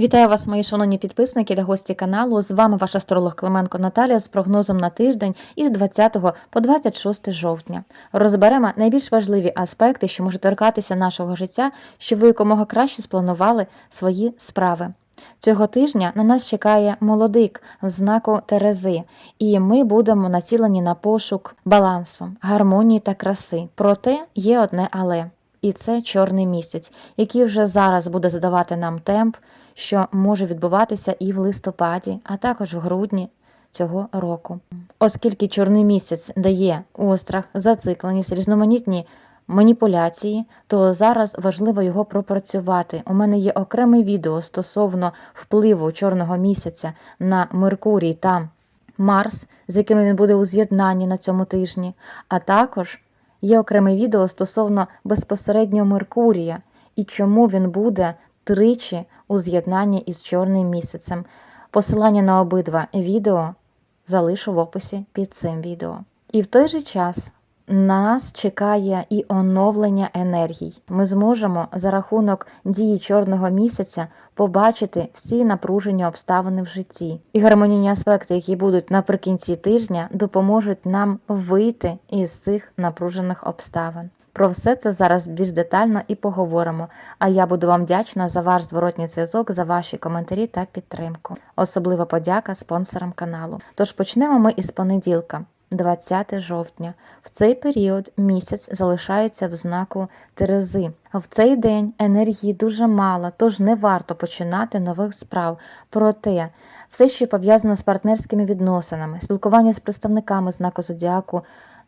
Вітаю вас, мої шановні підписники та гості каналу. З вами ваш астролог Клименко Наталія з прогнозом на тиждень із 20 по 26 жовтня. Розберемо найбільш важливі аспекти, що можуть торкатися нашого життя, щоб ви якомога краще спланували свої справи. Цього тижня на нас чекає молодик в знаку Терези, і ми будемо націлені на пошук балансу, гармонії та краси. Проте є одне але. І це чорний місяць, який вже зараз буде задавати нам темп, що може відбуватися і в листопаді, а також в грудні цього року. Оскільки чорний місяць дає острах, зацикленість, різноманітні маніпуляції, то зараз важливо його пропрацювати. У мене є окреме відео стосовно впливу чорного місяця на Меркурій та Марс, з якими він буде у з'єднанні на цьому тижні, а також Є окреме відео стосовно безпосередньо Меркурія і чому він буде тричі у з'єднанні із чорним місяцем. Посилання на обидва відео залишу в описі під цим відео. І в той же час нас чекає і оновлення енергій. Ми зможемо за рахунок дії чорного місяця побачити всі напружені обставини в житті. І гармонійні аспекти, які будуть наприкінці тижня, допоможуть нам вийти із цих напружених обставин. Про все це зараз більш детально і поговоримо. А я буду вам вдячна за ваш зворотній зв'язок, за ваші коментарі та підтримку. Особлива подяка спонсорам каналу. Тож почнемо ми із понеділка. 20 жовтня. В цей період місяць залишається в знаку Терези. В цей день енергії дуже мало, тож не варто починати нових справ. Проте все, що пов'язано з партнерськими відносинами, спілкування з представниками знаку зодіаку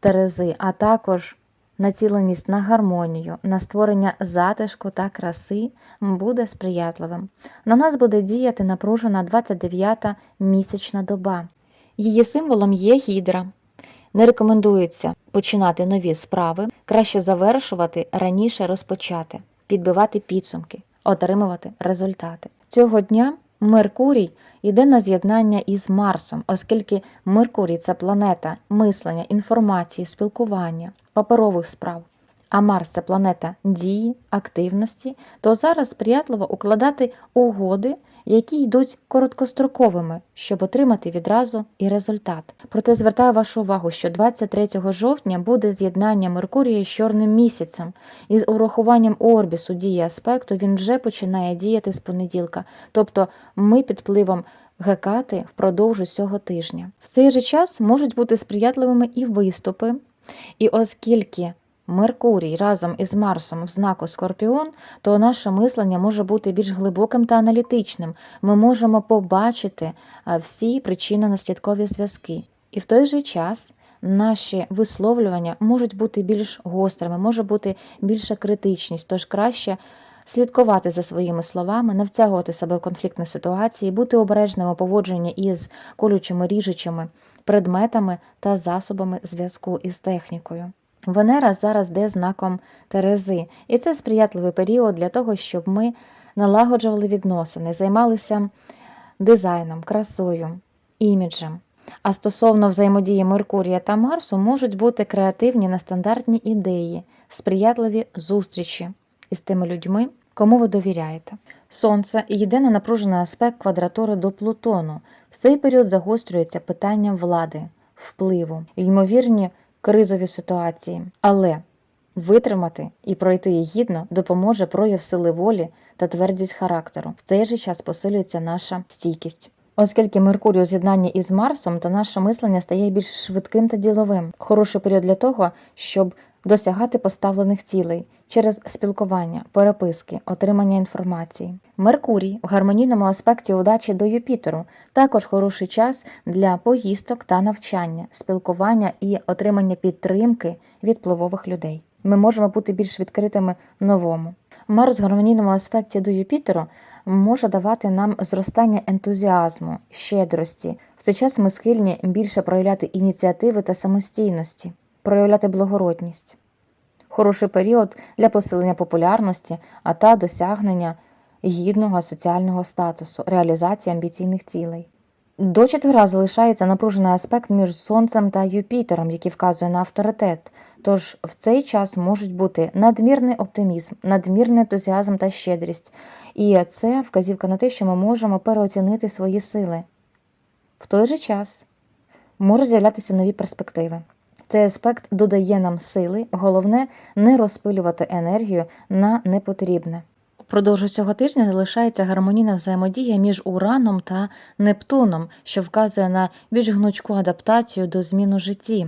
Терези, а також націленість на гармонію, на створення затишку та краси буде сприятливим. На нас буде діяти напружена 29-та місячна доба. Її символом є гідра. Не рекомендується починати нові справи, краще завершувати раніше розпочати, підбивати підсумки, отримувати результати. Цього дня Меркурій йде на з'єднання із Марсом, оскільки Меркурій це планета мислення, інформації, спілкування, паперових справ. А Марс це планета дії, активності, то зараз сприятливо укладати угоди, які йдуть короткостроковими, щоб отримати відразу і результат. Проте звертаю вашу увагу, що 23 жовтня буде з'єднання Меркурія з чорним місяцем, і з урахуванням орбісу дії аспекту він вже починає діяти з понеділка. Тобто ми під впливом гекати впродовж цього тижня. В цей же час можуть бути сприятливими і виступи, і оскільки Меркурій разом із Марсом в знаку Скорпіон, то наше мислення може бути більш глибоким та аналітичним. Ми можемо побачити всі причини наслідкові зв'язки. І в той же час наші висловлювання можуть бути більш гострими, може бути більша критичність, тож краще. Слідкувати за своїми словами, не втягувати себе в конфліктні ситуації, бути обережним у поводженні із колючими ріжучими предметами та засобами зв'язку із технікою. Венера зараз йде знаком Терези, і це сприятливий період для того, щоб ми налагоджували відносини, займалися дизайном, красою, іміджем. А стосовно взаємодії Меркурія та Марсу можуть бути креативні нестандартні ідеї, сприятливі зустрічі із тими людьми, кому ви довіряєте. Сонце йде на напружений аспект квадратури до Плутону. В цей період загострюється питання влади, впливу, ймовірні кризові ситуації, але витримати і пройти її гідно допоможе прояв сили волі та твердість характеру. В цей же час посилюється наша стійкість. Оскільки Меркурій у з'єднанні із Марсом, то наше мислення стає більш швидким та діловим. Хороший період для того, щоб досягати поставлених цілей через спілкування, переписки, отримання інформації. Меркурій в гармонійному аспекті удачі до Юпітеру також хороший час для поїздок та навчання, спілкування і отримання підтримки від впливових людей. Ми можемо бути більш відкритими новому. Марс в гармонійному аспекті до Юпітеру може давати нам зростання ентузіазму, щедрості. В цей час ми схильні більше проявляти ініціативи та самостійності проявляти благородність, хороший період для посилення популярності, а та досягнення гідного соціального статусу, реалізації амбіційних цілей. До четвера залишається напружений аспект між Сонцем та Юпітером, який вказує на авторитет, Тож в цей час можуть бути надмірний оптимізм, надмірний ентузіазм та щедрість, і це вказівка на те, що ми можемо переоцінити свої сили. В той же час можуть з'являтися нові перспективи. Цей аспект додає нам сили, головне не розпилювати енергію на непотрібне. Впродовж цього тижня залишається гармонійна взаємодія між Ураном та Нептуном, що вказує на більш гнучку адаптацію до змін у житті.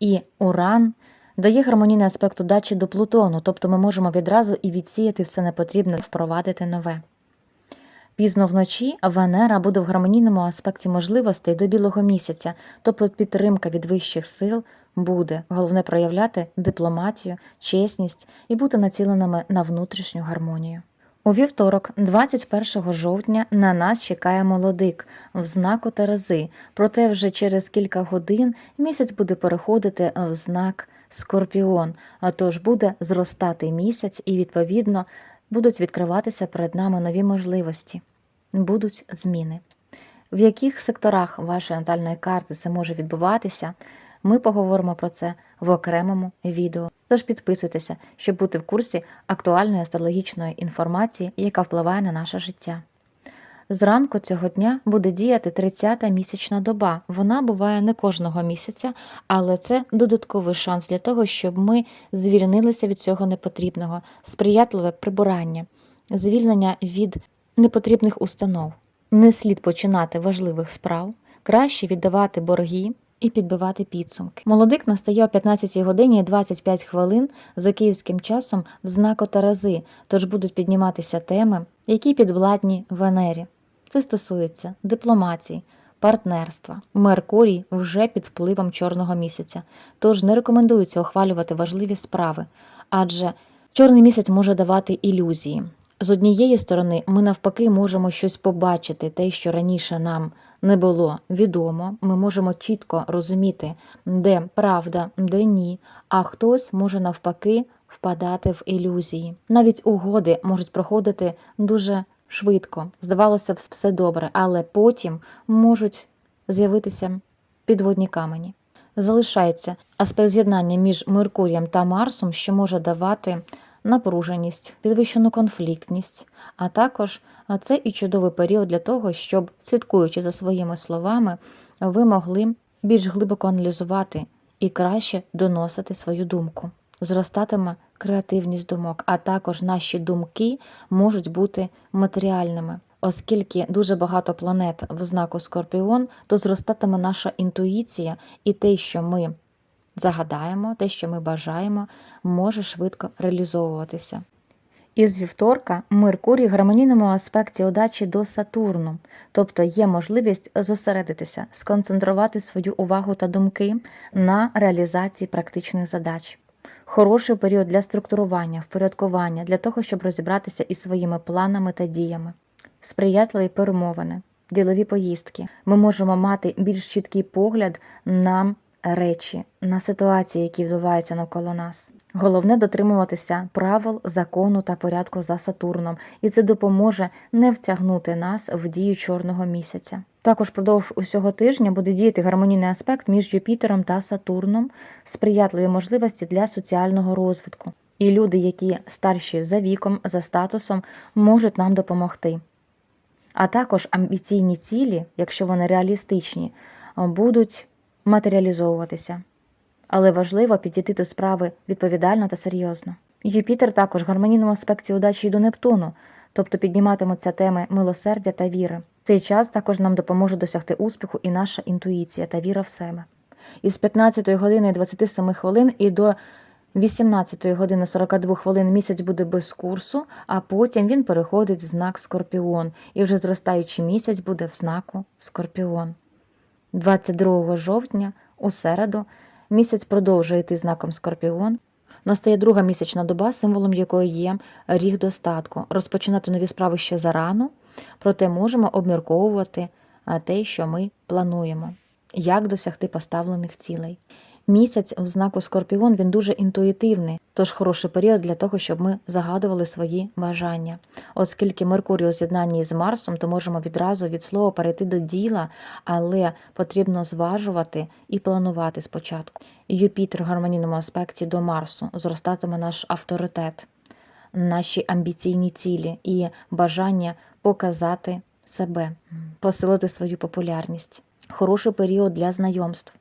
І Уран дає гармонійний аспект удачі до Плутону, тобто ми можемо відразу і відсіяти все непотрібне, впровадити нове. Пізно вночі Венера буде в гармонійному аспекті можливостей до білого місяця, тобто підтримка від вищих сил буде. Головне проявляти дипломатію, чесність і бути націленими на внутрішню гармонію. У вівторок, 21 жовтня, на нас чекає молодик в знаку Терези, проте вже через кілька годин місяць буде переходити в знак Скорпіон, а тож буде зростати місяць і, відповідно, будуть відкриватися перед нами нові можливості, будуть зміни. В яких секторах вашої натальної карти це може відбуватися, ми поговоримо про це в окремому відео. Тож підписуйтеся, щоб бути в курсі актуальної астрологічної інформації, яка впливає на наше життя. Зранку цього дня буде діяти 30-та місячна доба. Вона буває не кожного місяця, але це додатковий шанс для того, щоб ми звільнилися від цього непотрібного, сприятливе прибирання, звільнення від непотрібних установ. Не слід починати важливих справ, краще віддавати борги і підбивати підсумки. Молодик настає о 15 годині і 25 хвилин за київським часом в знаку Тарази, тож будуть підніматися теми, які підвладні Венері. Це стосується дипломатії, партнерства. Меркурій вже під впливом чорного місяця, тож не рекомендується ухвалювати важливі справи, адже чорний місяць може давати ілюзії. З однієї сторони, ми навпаки можемо щось побачити, те, що раніше нам не було відомо. Ми можемо чітко розуміти, де правда, де ні, а хтось може навпаки впадати в ілюзії. Навіть угоди можуть проходити дуже швидко. Здавалося все добре, але потім можуть з'явитися підводні камені. Залишається аспект з'єднання між Меркурієм та Марсом, що може давати напруженість, підвищену конфліктність, а також це і чудовий період для того, щоб, слідкуючи за своїми словами, ви могли більш глибоко аналізувати і краще доносити свою думку. Зростатиме креативність думок, а також наші думки можуть бути матеріальними. Оскільки дуже багато планет в знаку Скорпіон, то зростатиме наша інтуїція і те, що ми загадаємо, те, що ми бажаємо, може швидко реалізовуватися. Із вівторка Меркурій гармонійному аспекті удачі до Сатурну, тобто є можливість зосередитися, сконцентрувати свою увагу та думки на реалізації практичних задач. Хороший період для структурування, впорядкування, для того, щоб розібратися із своїми планами та діями, сприятливі перемовини, ділові поїздки. Ми можемо мати більш чіткий погляд на речі, на ситуації, які відбуваються навколо нас. Головне дотримуватися правил, закону та порядку за Сатурном, і це допоможе не втягнути нас в дію чорного місяця. Також продовж усього тижня буде діяти гармонійний аспект між Юпітером та Сатурном, сприятливі можливості для соціального розвитку. І люди, які старші за віком, за статусом, можуть нам допомогти. А також амбіційні цілі, якщо вони реалістичні, будуть матеріалізовуватися. Але важливо підійти до справи відповідально та серйозно. Юпітер також в гармонійному аспекті удачі й до Нептуну, тобто підніматимуться теми милосердя та віри. Цей час також нам допоможе досягти успіху і наша інтуїція та віра в себе. Із 15 години 27 хвилин і до 18 години 42 хвилин місяць буде без курсу, а потім він переходить в знак Скорпіон, і вже зростаючий місяць буде в знаку Скорпіон. 22 жовтня у середу місяць продовжує йти знаком Скорпіон. Настає друга місячна доба, символом якої є ріг достатку. Розпочинати нові справи ще зарано, проте можемо обмірковувати те, що ми плануємо, як досягти поставлених цілей. Місяць в знаку Скорпіон він дуже інтуїтивний, тож хороший період для того, щоб ми загадували свої бажання. Оскільки Меркурій у з'єднанні з Марсом, то можемо відразу від слова перейти до діла, але потрібно зважувати і планувати спочатку. Юпітер в гармонійному аспекті до Марсу зростатиме наш авторитет, наші амбіційні цілі і бажання показати себе, посилити свою популярність. Хороший період для знайомств.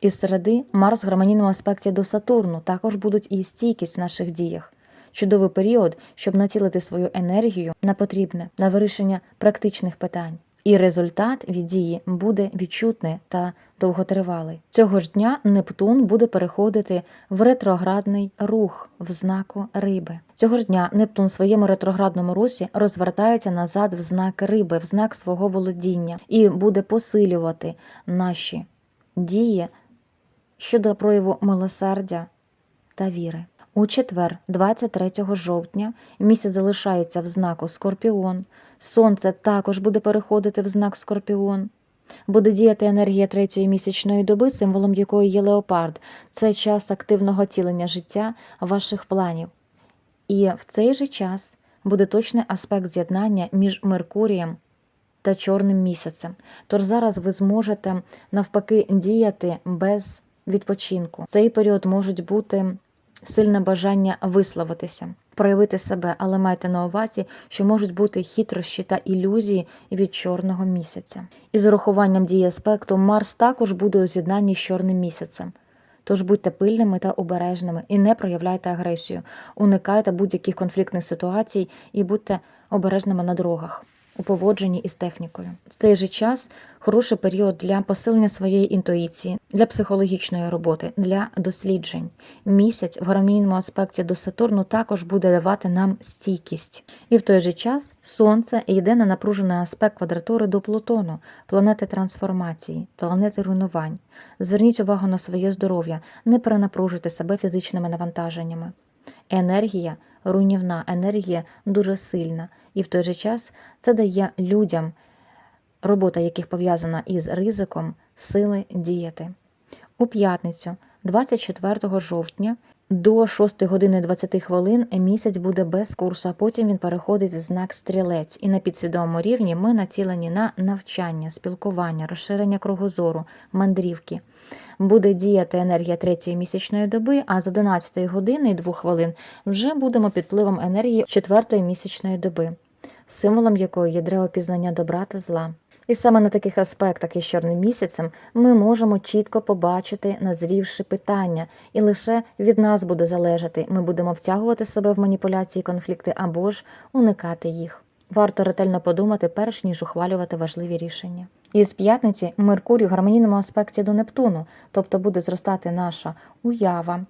Із середи Марс в гармонійному аспекті до Сатурну також будуть і стійкість в наших діях. Чудовий період, щоб націлити свою енергію на потрібне, на вирішення практичних питань. І результат від дії буде відчутний та довготривалий. Цього ж дня Нептун буде переходити в ретроградний рух в знаку риби. Цього ж дня Нептун в своєму ретроградному русі розвертається назад в знак риби, в знак свого володіння, і буде посилювати наші дії щодо прояву милосердя та віри. У четвер, 23 жовтня, місяць залишається в знаку Скорпіон. Сонце також буде переходити в знак Скорпіон. Буде діяти енергія третьої місячної доби, символом якої є леопард. Це час активного тілення життя ваших планів. І в цей же час буде точний аспект з'єднання між Меркурієм та Чорним місяцем. Тож зараз ви зможете навпаки діяти без відпочинку. Цей період можуть бути сильне бажання висловитися, проявити себе, але майте на увазі, що можуть бути хитрощі та ілюзії від чорного місяця. І з урахуванням дії аспекту Марс також буде у з'єднанні з чорним місяцем. Тож будьте пильними та обережними і не проявляйте агресію, уникайте будь-яких конфліктних ситуацій і будьте обережними на дорогах у поводженні із технікою. В цей же час хороший період для посилення своєї інтуїції, для психологічної роботи, для досліджень. Місяць в гармонійному аспекті до Сатурну також буде давати нам стійкість. І в той же час Сонце йде на напружений аспект квадратури до Плутону, планети трансформації, планети руйнувань. Зверніть увагу на своє здоров'я, не перенапружуйте себе фізичними навантаженнями. Енергія руйнівна, енергія дуже сильна, і в той же час це дає людям, робота яких пов'язана із ризиком, сили діяти. У п'ятницю, 24 жовтня, до 6 години 20 хвилин місяць буде без курсу, а потім він переходить в знак стрілець. І на підсвідомому рівні ми націлені на навчання, спілкування, розширення кругозору, мандрівки. Буде діяти енергія третьої місячної доби, а з 11 години і 2 хвилин вже будемо під впливом енергії четвертої місячної доби, символом якої є древо пізнання добра та зла. І саме на таких аспектах із чорним місяцем ми можемо чітко побачити назрівши питання, і лише від нас буде залежати, ми будемо втягувати себе в маніпуляції, конфлікти або ж уникати їх. Варто ретельно подумати, перш ніж ухвалювати важливі рішення. І з п'ятниці Меркурій в гармонійному аспекті до Нептуну, тобто буде зростати наша уява.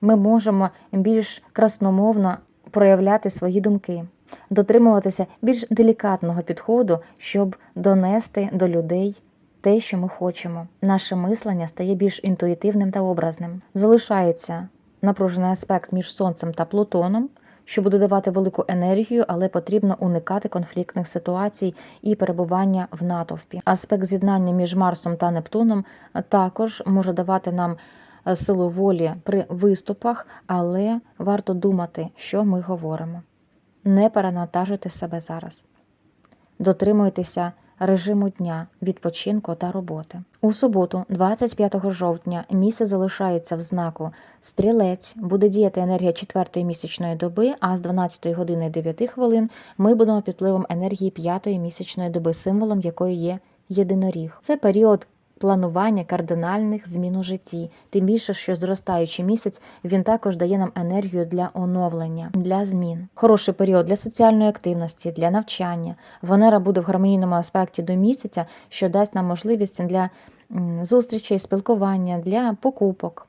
Ми можемо більш красномовно проявляти свої думки, дотримуватися більш делікатного підходу, щоб донести до людей те, що ми хочемо. Наше мислення стає більш інтуїтивним та образним. Залишається напружений аспект між Сонцем та Плутоном що буде давати велику енергію, але потрібно уникати конфліктних ситуацій і перебування в натовпі. Аспект з'єднання між Марсом та Нептуном також може давати нам е, силу волі при виступах, але варто думати, що ми говоримо. Не перенатажити себе зараз. Дотримуйтеся режиму дня, відпочинку та роботи. У суботу, 25 жовтня, місяць залишається в знаку стрілець, буде діяти енергія четвертої місячної доби, а з 12 години 9 хвилин ми будемо під впливом енергії п'ятої місячної доби, символом якої є єдиноріг. Це період планування кардинальних змін у житті, тим більше, що зростаючий місяць він також дає нам енергію для оновлення, для змін. Хороший період для соціальної активності, для навчання. Венера буде в гармонійному аспекті до місяця, що дасть нам можливість для зустрічей, спілкування, для покупок.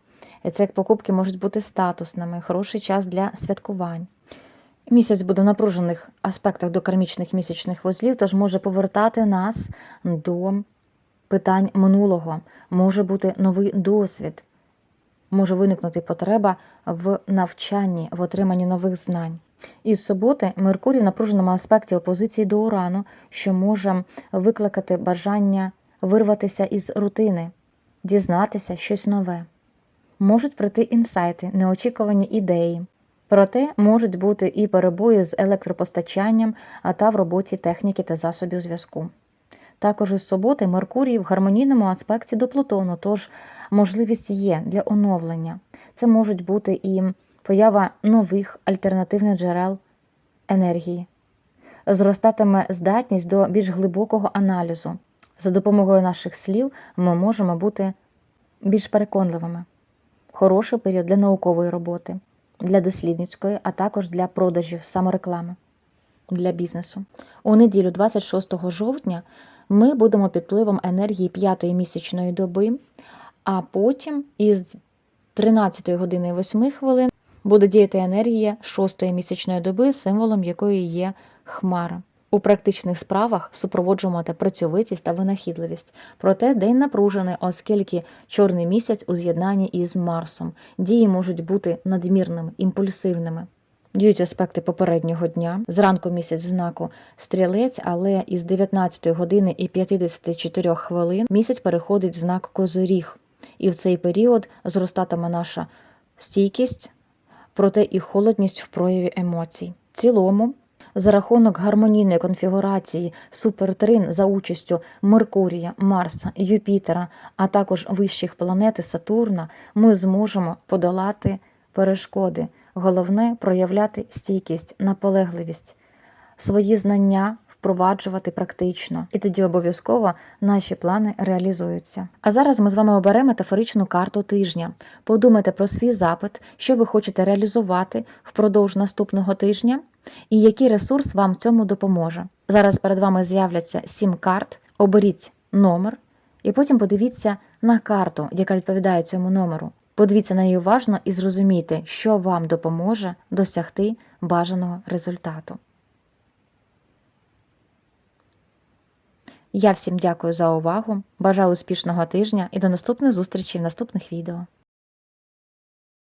Це як покупки можуть бути статусними, хороший час для святкувань. Місяць буде в напружених аспектах до кармічних місячних вузлів, тож може повертати нас до питань минулого, може бути новий досвід, може виникнути потреба в навчанні, в отриманні нових знань. Із суботи Меркурій в напруженому аспекті опозиції до Урану, що може викликати бажання вирватися із рутини, дізнатися щось нове. можуть прийти інсайти, неочікувані ідеї. Проте можуть бути і перебої з електропостачанням, та в роботі техніки та засобів зв'язку. Також із суботи Меркурій в гармонійному аспекті до Плутону, тож можливість є для оновлення. Це можуть бути і поява нових альтернативних джерел енергії, зростатиме здатність до більш глибокого аналізу. За допомогою наших слів ми можемо бути більш переконливими. Хороший період для наукової роботи, для дослідницької, а також для продажів самореклами для бізнесу. У неділю, 26 жовтня, ми будемо під впливом енергії п'ятої місячної доби, а потім із 13 години 8 хвилин буде діяти енергія шостої місячної доби, символом якої є хмара. У практичних справах супроводжувати працьовитість та винахідливість. Проте день напружений, оскільки чорний місяць у з'єднанні із Марсом. Дії можуть бути надмірними, імпульсивними. Діють аспекти попереднього дня. Зранку місяць знаку стрілець, але із 19 години і 54 хвилин місяць переходить в знак Козоріг. І в цей період зростатиме наша стійкість, проте і холодність в прояві емоцій. В цілому, за рахунок гармонійної конфігурації супертрин за участю Меркурія, Марса, Юпітера, а також вищих планет Сатурна, ми зможемо подолати перешкоди. Головне проявляти стійкість, наполегливість, свої знання впроваджувати практично, і тоді обов'язково наші плани реалізуються. А зараз ми з вами оберемо метафоричну карту тижня. Подумайте про свій запит, що ви хочете реалізувати впродовж наступного тижня, і який ресурс вам в цьому допоможе. Зараз перед вами з'являться сім карт. Оберіть номер, і потім подивіться на карту, яка відповідає цьому номеру. Подивіться на неї уважно і зрозумійте, що вам допоможе досягти бажаного результату. Я всім дякую за увагу. Бажаю успішного тижня і до наступних зустрічей в наступних відео.